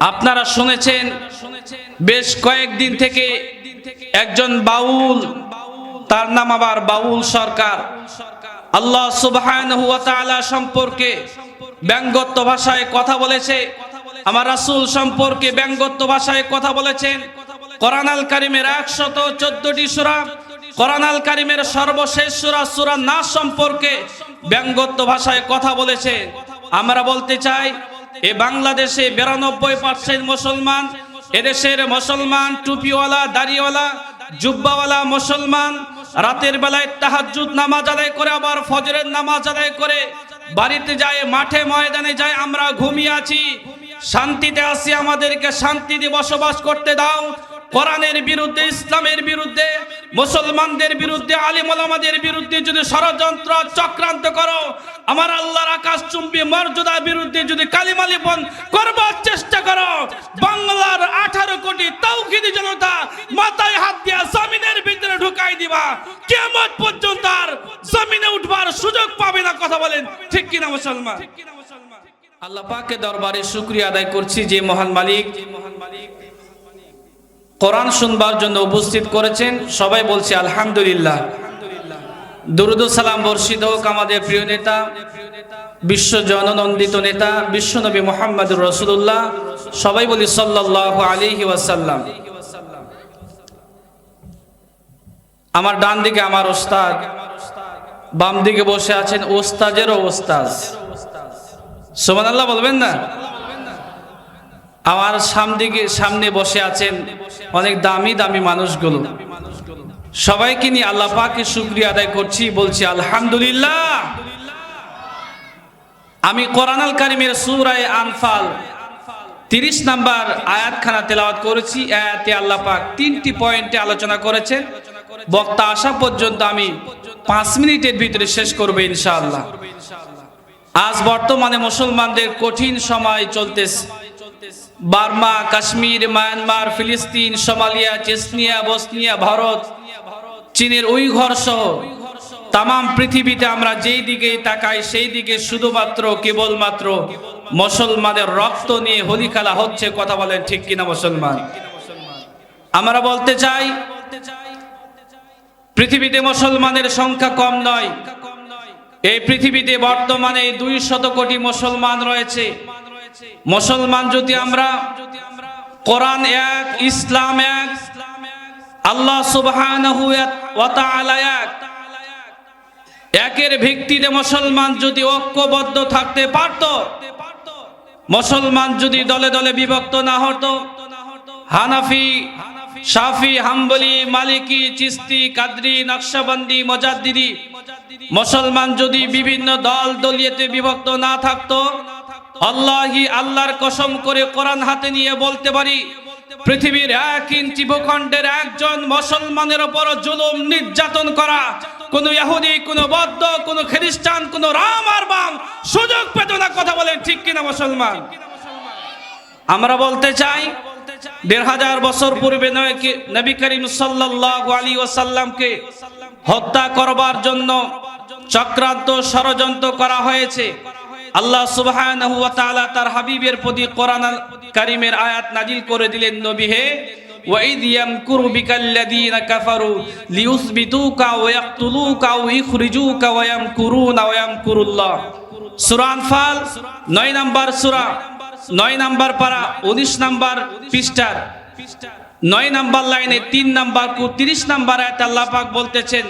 আপনারা শুনেছেন, বেশ কয়েকদিন থেকে একজন বাউল, তার নাম আবার বাউল সরকার। আল্লাহ সুবহান সম্পর্কে ব্যঙ্গত্ব ভাষায় কথা বলেছে। আমার রাসূল সম্পর্কে ব্যঙ্গত্ব ভাষায় কথা বলেছেন। কোরআন আল কারিমের একশত চোদ্দটি সূরা কোরআন আল কারিমের সর্বশেষ সুরা সুরা নাস সম্পর্কে ব্যঙ্গত্ব ভাষায় কথা বলেছে। আমরা বলতে চাই এ বাংলাদেশে বিরানব্বই পার্সেন্ট মুসলমান এদেশের মুসলমান, টুপিওয়ালা, দাড়িওয়ালা, জুব্বাওয়ালা মুসলমান, রাতের বেলায় তাহাজ্জুদ নামাজ আদায় করে, আবার ফজরের নামাজ আদায় করে, বাড়িতে যায়, মাঠে ময়দানে যায়, আমরা ঘুমিয়ে আছি। শান্তিতে আসি আমাদেরকে শান্তিতে বসবাস করতে দাও। কোরআনের বিরুদ্ধে, ইসলামের বিরুদ্ধে মুসলমানদের বিরুদ্ধে, আলিমুলামাদের বিরুদ্ধে যদি ষড়যন্ত্র, চক্রান্ত করো, আমার আল্লাহর আকাশ চুম্বি মর্যাদার বিরুদ্ধে যদি কালিমালিপন করবার চেষ্টা করো, বাংলার আঠারো কোটি তৌকিদি জনতা মাথায় হাত দিয়া জমিনের ভিতরে ঢুকাই দিবা। কেমন পর্যন্ত আর জমিনে উঠবার সুযোগ পাবে না কথা বলেন। ঠিক কিনা মুসলমান? আল্লাহ পাকে দরবারে শুক্রিয়া আদায় করছি যে মহান মালিক যে মহান মালিক। কোরআন শুনবার জন্য উপস্থিত করেছেন। সবাই বলছে, আলহামদুলিল্লাহ। দুরুদ সালাম বর্ষিত হোক আমাদের প্রিয় নেতা, বিশ্ব জননন্দিত নেতা বিশ্বনবী মোহাম্মদ রসুল্লাহ সবাই বলি সাল্লাহ আলিহি ওয়াসাল্লাম। আমার ডান দিকে আমার ওস্তাদ বাম দিকে বসে আছেন ওস্তাজেরও ওস্তাজ। সোমান আল্লাহ বলবেন না? আমার সামদিকে সামনে বসে আছেন অনেক দামি দামি মানুষগুলো। সবাইকে নিয়ে আল্লাহ পাকে শুক্রিয়া আদায় করছি, বলছি আলহামদুলিল্লাহ। আমি কোরআন আল কারিমের সুরায় আনফাল তিরিশ নাম্বার আয়াতখানা তেলাওয়াত করেছি। আয়াতে আল্লাহ পাক তিনটি পয়েন্টে আলোচনা করেছেন। বক্তা আসা পর্যন্ত আমি পাঁচ মিনিটের ভিতরে শেষ করব ইনশাআল্লাহ। আজ বর্তমানে মুসলমানদের কঠিন সময় চলতেছে। বার্মা, কাশ্মীর, মায়ানমার, ফিলিস্তিন, সোমালিয়া, চেসনিয়া, বসনিয়া, ভারত, চীনের উইঘর সহ তাম পৃথিবীতে আমরা যেই দিকে তাকাই, সেই দিকে শুধুমাত্র, কেবলমাত্র মুসলমানের রক্ত নিয়ে হোলি খেলা হচ্ছে, কথা বলেন ঠিক কিনা মুসলমান? আমরা বলতে চাই, পৃথিবীতে মুসলমানের সংখ্যা কম নয়। এই পৃথিবীতে বর্তমানে দুই শত কোটি মুসলমান রয়েছে। মুসলমান যদি আমরা কোরআন এক, ইসলাম এক, আল্লাহ এক, একের ভিত্তিতে মুসলমান যদি ঐক্যবদ্ধ থাকতে পারত, মুসলমান যদি দলে দলে বিভক্ত না হতো, হানাফি, শাফি, হাম্বলি, মালিকি, চিস্তি, কাদরি, নকশাবন্দি, মজাদ্দিদি, মুসলমান যদি বিভিন্ন দল, দলিয়েতে বিভক্ত না থাকতো আল্লাহি আল্লাহর কসম করে কোরআন হাতে নিয়ে বলতে পারি, পৃথিবীর এক ইঞ্চি ভূখণ্ডের একজন মুসলমানের উপর জুলুম নির্যাতন করা, কোন ইহুদি, কোন বৌদ্ধ, কোন খ্রিস্টান, কোন রাম আর বাম সুযোগ পেত না কথা বলেন ঠিক কিনা মুসলমান? আমরা বলতে চাই, দেড় হাজার বছর পূর্বে নবী করিম সাল্লাল্লাহু আলাইহি ওয়াসাল্লামকে হত্যা করবার জন্য চক্রান্ত ষড়যন্ত্র করা হয়েছে। আল্লাহ সুবহানাহু ওয়া তাআলা তার হাবিবের প্রতি কোরআন কারীমের আয়াত নাজিল করে দিলেন নবী হে وَإِذْ يَمْكُرُ بِكَ الَّذِينَ كَفَرُوا لِيُثْبِتُوكَ وَيَقْتُلُوكَ أَوْ يُخْرِجُوكَ وَيَمْكُرُونَ وَيَمْكُرُ اللَّهُ সূরা আনফাল 9 নাম্বার সূরা 9 নাম্বার পারা 19 নাম্বার পৃষ্ঠার 9 নাম্বার লাইনে 3 নাম্বার 30 নাম্বার আয়াত আল্লাহ পাক বলতেছেন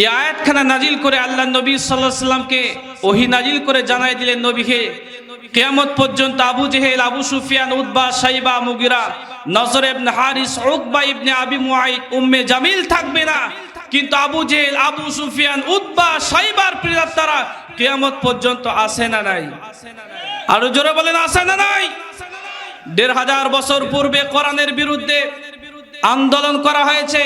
এই আয়াতখানা নাজিল করে আল্লাহ নবী সাল্লাহ সাল্লামকে ওহি নাজিল করে জানাই দিলেন, নবীকে, কেয়ামত পর্যন্ত Abu Jahl, Abu Sufyan উদ্বা Saiba Mughira, নজর ইবনে হারিস উকবা ইবনে আবি মুআইদ উম্মে জামিল থাকবে না। কিন্তু আবু জেহেল, আবু সুফিয়ান উদ্বা সাইবার প্রিয়ার তারা কেয়ামত পর্যন্ত আসে না নাই। আরও জোরে বলেন আসে না নাই? দেড় হাজার বছর পূর্বে কোরআনের বিরুদ্ধে আন্দোলন করা হয়েছে।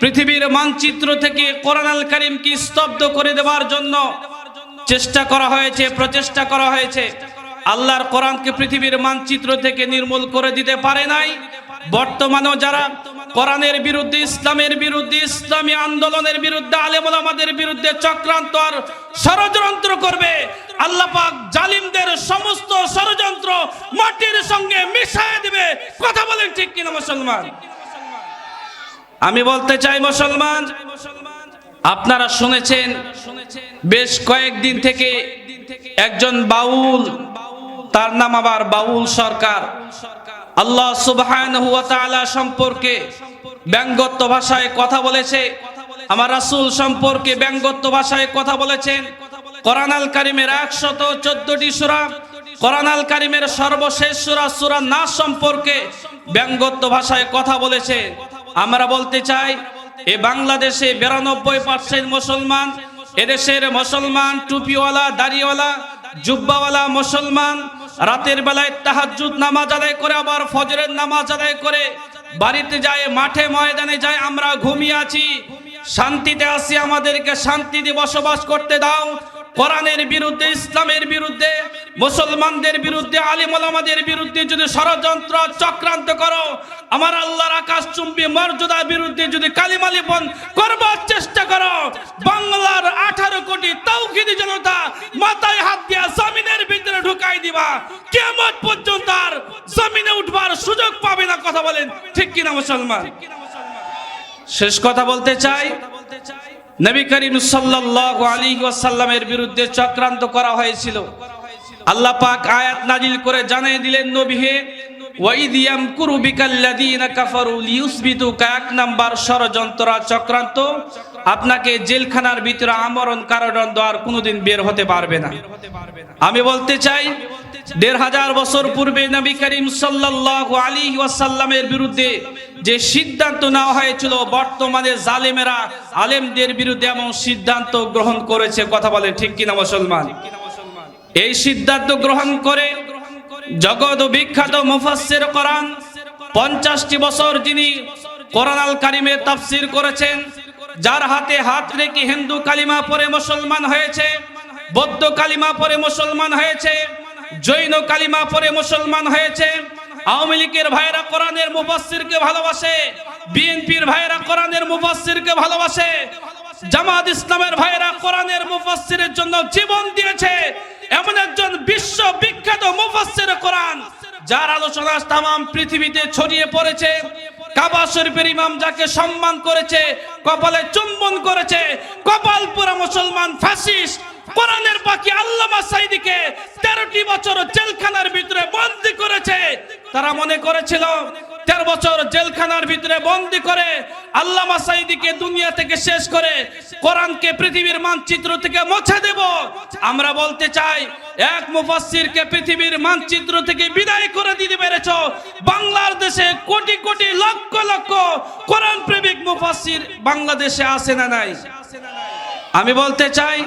পৃথিবীর মানচিত্র থেকে কোরআন আল করিমকে স্তব্ধ করে দেওয়ার জন্য চেষ্টা করা হয়েছে, প্রচেষ্টা করা হয়েছে। আল্লাহর কোরআনকে পৃথিবীর মানচিত্র থেকে নির্মূল করে দিতে পারে নাই। বর্তমানেও যারা কোরআনের বিরুদ্ধে, ইসলামের বিরুদ্ধে, ইসলামী আন্দোলনের বিরুদ্ধে আলেমুল আমাদের বিরুদ্ধে চক্রান্ত আর ষড়যন্ত্র করবে, আল্লাহ পাক জালিমদের সমস্ত ষড়যন্ত্র মাটির সঙ্গে মিশায় দিবে। কথা বলেন ঠিক কিনা মুসলমান? আমি বলতে চাই মুসলমান, আপনারা শুনেছেন, বেশ কয়েকদিন থেকে একজন বাউল, তার নাম আবার বাউল সরকার। আল্লাহ তাআলা সম্পর্কে ব্যঙ্গত্ব ভাষায় কথা বলেছে। আমার রাসুল সম্পর্কে ব্যঙ্গত্ব ভাষায় কথা বলেছেন। কোরআন আল কারিমের একশত চোদ্দটি সুরা, কোরআন আল কারিমের সর্বশেষ সুরা সুরা নাস সম্পর্কে ব্যঙ্গত্ব ভাষায় কথা বলেছে আমরা বলতে চাই, এ বাংলাদেশে বিরানব্বই পার্সেন্ট মুসলমান, এদেশের মুসলমান, টুপিওয়ালা, দাড়িওয়ালা, জুব্বাওয়ালা মুসলমান, রাতের বেলায় তাহাজ্জুদ নামাজ আদায় করে, আবার ফজরের নামাজ আদায় করে, বাড়িতে যায়, মাঠে ময়দানে যায়, আমরা ঘুমিয়ে আছি, শান্তিতে আসি আমাদেরকে শান্তিতে বসবাস করতে দাও, কোরআনের বিরুদ্ধে, ইসলামের বিরুদ্ধে মুসলমানদের বিরুদ্ধে, আলিম ওলামাদের বিরুদ্ধে যদি ষড়যন্ত্র, চক্রান্ত করো, আমার আল্লাহর আকাশ চুম্বি মর্যাদার বিরুদ্ধে যদি কালিমালিপন করবার চেষ্টা করো, বাংলার আঠারো কোটি তৌহিদি জনতা মাথায় হাত দিয়া জমিনের ভিতরে ঢুকাই দিবা। কেমন পর্যন্ত আর জমিনে উঠবার সুযোগ পাবে না, কথা বলেন, ঠিক কিনা মুসলমান? শেষ কথা বলতে চাই, নবী করিম সাল্লাল্লাহু আলাইহি ওয়াসাল্লামের বিরুদ্ধে চক্রান্ত করা হয়েছিল। আল্লাহ পাক আয়াত নাজিল করে জানিয়ে দিলেন নবী হে ওয়াইদ ইয়ামকুরু বিকাল্লাযীনা কাফারু লিয়ুসবিতুকা এক নাম্বার ষড়যন্ত্র চক্রান্ত। আপনাকে জেলখানার ভিতরে আমরণ কারাদণ্ড আর কোনোদিন বের হতে পারবে না। আমি বলতে চাই, দেড় হাজার বছর পূর্বে নবী করিম সাল্লাল্লাহু আলাইহি ওয়াসাল্লামের বিরুদ্ধে যে সিদ্ধান্ত নেওয়া হয়েছিল, বর্তমানে জালেমেরা আলেমদের বিরুদ্ধে এমন সিদ্ধান্ত গ্রহণ করেছে। কথা বলে ঠিক কিনা মুসলমান? এই সিদ্ধান্ত গ্রহণ করে জগৎ বিখ্যাত মুফাসসির কোরআন পঞ্চাশটি বছর যিনি কোরআন কারিমে তাফসির করেছেন, যার হাতে হাত রেখে হিন্দু কালিমা পরে মুসলমান হয়েছে, বৌদ্ধ কালিমা পরে মুসলমান হয়েছে, জৈন কালিমা পরে মুসলমান হয়েছে। আওয়ামী লীগের ভাইরা কোরআনের মুফাসসিরকে ভালোবাসে, বিএনপির ভাইরা কোরআনের মুফাসসিরকে ভালোবাসে, জামাত ইসলামের ভাইরা কোরআনের মুফাসসিরের জন্য জীবন দিয়েছে। এমন একজন বিশ্ব বিখ্যাত মুফাসসির কোরআন, যার আলোচনা তাম পৃথিবীতে ছড়িয়ে পড়েছে। কাবা শরীফের ইমাম যাকে সম্মান করেছে, কপালে চুম্বন করেছে, কপাল পুরা মুসলমান ফাসিস কোরআনের বাকি আল্লামা সাইদিকে তেরোটি বছর জেলখানার ভিতরে বন্দী করেছে। তারা মনে করেছিল তেরো বছর জেলখানার ভিতরে বন্দি করে আল্লামা সাইদিকে দুনিয়া থেকে শেষ করে কোরআনকে পৃথিবীর মানচিত্র থেকে মুছে দেব। আমরা বলতে চাই, এক মুফাসসিরকে পৃথিবীর মানচিত্র থেকে বিদায় করে দিতে পেরেছ। বাংলার দেশে কোটি কোটি লক্ষ লক্ষ কোরআন প্রেমিক মুফাসসির বাংলাদেশে আসে না নাই? আমি বলতে চাই,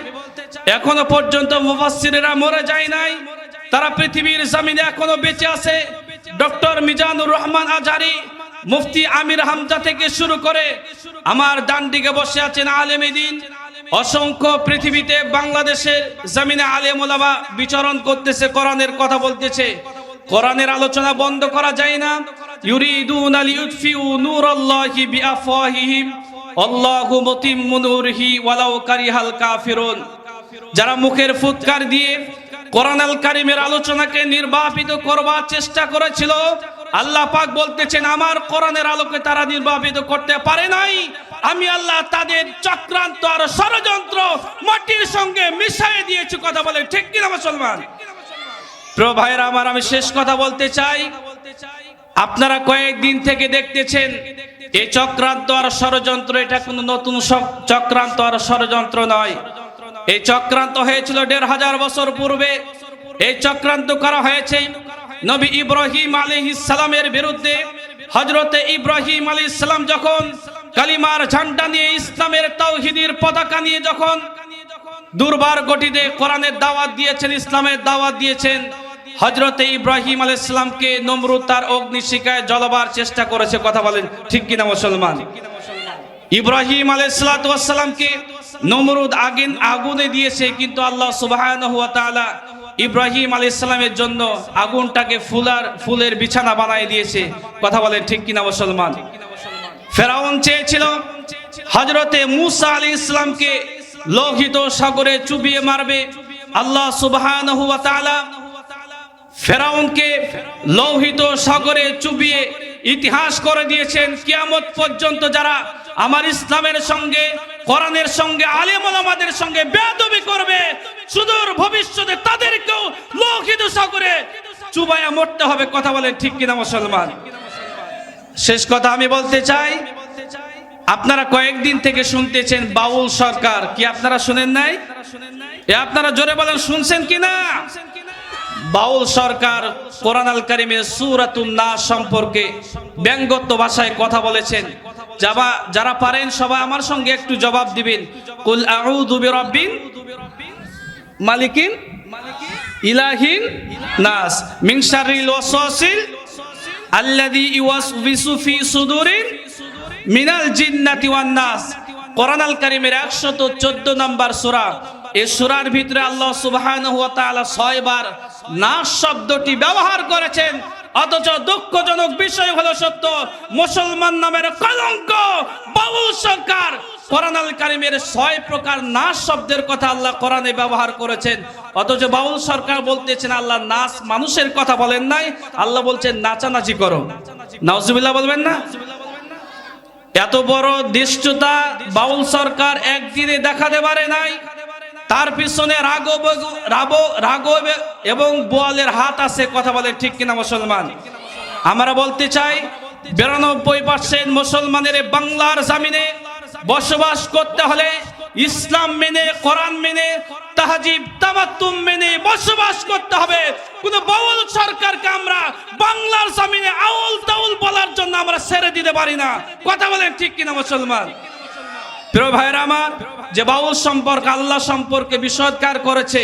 এখনও পর্যন্ত মুফাসসিরেরা মরে যায় নাই? তারা পৃথিবীর জমিনে এখনও বেঁচে আছে? ডক্টর মিজানুর রহমান আজারি, মুফতি আমির হামজা থেকে শুরু করে আমার ডান দিকে বসে আছেন আলেম দিন। অসংখ্য পৃথিবীতে বাংলাদেশের জামিনে আলেম ওলামা বিচরণ করতেছে, কোরআনের কথা বলতেছে। কোরআনের আলোচনা বন্ধ করা যায় না। ইউরিদুন আল ইউতফিউ নূরাল্লাহি বিআফওয়াহিহিম। আল্লাহু মুতিম্মু নূরিহি ওয়ালাউ কারিহাল কাফিরুন। যারা মুখের ফুৎকার দিয়ে কোরআন কারিমের আলোচনাকে নির্বাপিত করবার চেষ্টা করেছিল। আল্লাহ পাক বলতেছেন, আমার কোরআনের আলোকে তারা নির্বাপিত করতে পারে নাই। আমি আল্লাহ তাদের চক্রান্ত আর ষড়যন্ত্র মাটির সঙ্গে মিশাই দিয়েছি। কথা বলে, ঠিক কিনা মুসলমান? প্রিয় আমার, আমি শেষ কথা বলতে চাই। আপনারা কয়েকদিন থেকে দেখতেছেন, এই চক্রান্ত আর ষড়যন্ত্র, এটা কোনো নতুন চক্রান্ত আর ষড়যন্ত্র নয়। এই চক্রান্ত হয়েছিল দেড় হাজার বছর পূর্বে। এই চক্রান্ত করা হয়েছে নবী ইব্রাহিম আলী ইসলামের বিরুদ্ধে। হজরতে ইব্রাহিম আলী ইসলাম যখন কালিমার ঝান্ডা নিয়ে ইসলামের তাওহিদির পতাকা নিয়ে যখন দুর্বার গঠিতে কোরআনের দাওয়াত দিয়েছেন, ইসলামের দাওয়াত দিয়েছেন হজরতে ইব্রাহিম আল ইসলামকে নমরুদ তার অগ্নিশিকায় জ্বলবার চেষ্টা করেছে। কথা বলেন, ঠিক কিনা মুসলমান? ইব্রাহিম আল ইসলাতামকে নমরুদ আগুন আগুনে দিয়েছে, কিন্তু আল্লাহ সুবাহ ইব্রাহিম আল ইসলামের জন্য আগুনটাকে ফুলার, ফুলের বিছানা বানাই দিয়েছে। কথা বলেন ঠিক কিনা মুসলমান? ফেরাউন চেয়েছিল হজরতে মুসা আলী ইসলামকে লোহিত সাগরে চুবিয়ে মারবে। আল্লাহ তাআলা ফেরাউনকে লৌহিত সাগরে চুবিয়ে ইতিহাস করে দিয়েছেন। কিয়ামত পর্যন্ত যারা আমার ইসলামের সঙ্গে, কোরআনের সঙ্গে, আলেম ওলামাদের সঙ্গে বেদবি করবে। সুদূর ভবিষ্যতে তাদেরকেও লৌহিত সাগরে চুবায়া মরতে হবে, কথা বলেন ঠিক কিনা মুসলমান? শেষ কথা আমি বলতে চাই, আপনারা কয়েকদিন থেকে শুনতেছেন বাউল সরকার, কি আপনারা শুনেন নাই? আপনারা জোরে বলেন, শুনছেন কি না বাউল সরকার কোরআন আল কারিমের সুরাতুন না সম্পর্কে ব্যঙ্গত্ব ভাষায় কথা বলেছেন। যাবা, যারা পারেন সবাই আমার সঙ্গে একটু জবাব দিবেন। কুল আউযু বিরাব্বিন মালিকিন ইলাহিন নাস মিন শাররিল ওয়াসওয়াসিল আল্লাযী ইউওয়াসবিসু ফি সুদুরিন মিনাল জিন্নাতি ওয়ান নাস। কোরআন আল কারীমের 114 নম্বর সূরা। এই সূরার ভিতরে আল্লাহ সুবহানাহু ওয়া তাআলা ছয়বার নাস শব্দটি ব্যবহার করেছেন। অথচ দুঃখজনক বিষয় হলো সত্য, মুসলমান নামের কলঙ্ক বাবুল সরকার। আল ছয় প্রকার শব্দের কথা আল্লাহ ব্যবহার করেছেন। অথচ বাউল সরকার বলতেছেন আল্লাহ মানুষের কথা বলেন নাই। বলছেন, নাচানাচি করো। বলবেন না? এত বড় দৃষ্টতা বাউল সরকার একদিনে দেখাতে পারে নাই। তার পিছনে রাগব রাগব এবং বোয়ালের হাত আছে, কথা বলে ঠিক কিনা মুসলমান? আমরা বলতে চাই, বিরানব্বই পার্সেন্ট মুসলমানের বাংলার জামিনে বসবাস করতে হলে ইসলাম মেনে, কোরআন মেনে, তাহাজিব, তামাত্তুম মেনে বসবাস করতে হবে। কোন বাউল সরকারকে আমরা বাংলার জামিনে আউল তাউল বলার জন্য আমরা ছেড়ে দিতে পারি না। কথা বলেন ঠিক কিনা মুসলমান? প্রিয় ভাইরা আমার, যে বাউল সম্পর্কে আল্লাহ সম্পর্কে বিষদকার করেছে,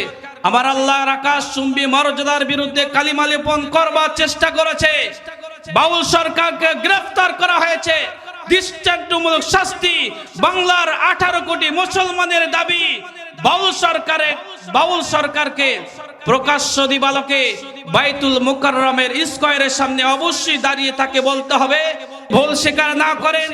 আমার আল্লাহর আকাশ, চুম্বি, মর্যাদার বিরুদ্ধে কালিমা লেপন করবার চেষ্টা করেছে। বাউল সরকারকে গ্রেফতার করা হয়েছে। দৃষ্টান্তমূলক শাস্তি বাংলার আঠারো কোটি মুসলমানের দাবি। বাউল সরকারের বাউল সরকারকে প্রকাশ্য দিবালকে বাইতুল মুকাররমের স্কয়ারের সামনে অবশ্যই দাঁড়িয়ে তাকে বলতে হবে। ভুল স্বীকার না করেন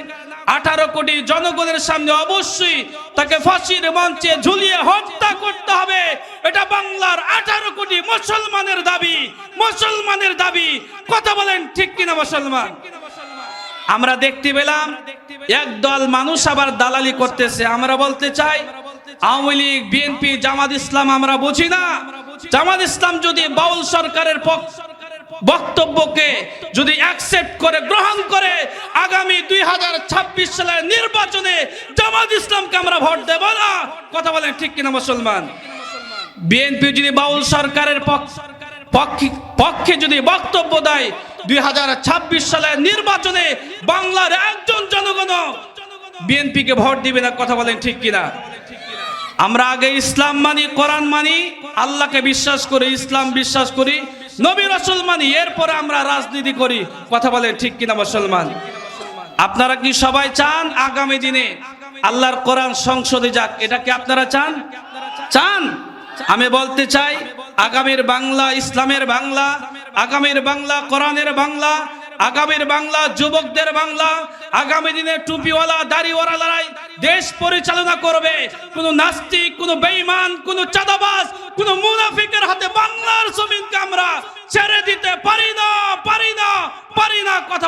আঠারো কোটি জনগণের সামনে অবশ্যই তাকে ফাঁসির মঞ্চে ঝুলিয়ে হত্যা করতে হবে। এটা বাংলার আঠারো কোটি মুসলমানের দাবি। মুসলমানের দাবি। কথা বলেন ঠিক কিনা মুসলমান? আমরা দেখতে পেলাম একদল মানুষ আবার দালালি করতেছে। আমরা বলতে চাই, আওয়ামী লীগ, বিএনপি, জামাত ইসলাম আমরা বুঝি না। জামাত ইসলাম যদি বাউল সরকারের পক্ষ বক্তব্যকে যদি অ্যাকসেপ্ট করে, গ্রহণ করে, আগামী দুই হাজার ছাব্বিশ সালের নির্বাচনে জামাত ইসলামকে আমরা ভোট দেব না। কথা বলেন ঠিক কিনা মুসলমান? বিএনপি যদি বাউল সরকারের পক্ষ- পক্ষে যদি বক্তব্য দেয়, দুই হাজার ছাব্বিশ সালের নির্বাচনে বাংলার একজন জনগণ বিএনপিকে ভোট দিবে না। কথা বলেন ঠিক কিনা? আমরা আগে ইসলাম মানি, কোরআন মানি, আল্লাহকে বিশ্বাস করি, ইসলাম বিশ্বাস করি। নবী রসুল মানি এরপরে আমরা রাজনীতি করি। কথা বলেন ঠিক কিনা মুসলমান? আপনারা কি সবাই চান আগামী দিনে আল্লাহর কোরআন সংসদে যাক? এটা কি আপনারা চান? চান। আমি বলতে চাই, আগামীর বাংলা, ইসলামের বাংলা, আগামীর বাংলা, কোরআনের বাংলা, আগামীর বাংলা, যুবকদের বাংলা, আগামী দিনে টুপিওয়ালা, দাড়িওয়ালা লড়াই দেশ পরিচালনা করবে। কোন নাস্তিক, কোন বেঈমান, কোন চাঁদাবাজ, কোন মুনাফিকের হাতে বাংলার জমিনকে আমরা ছেড়ে দিতে পারি না পারি না পারি না কথা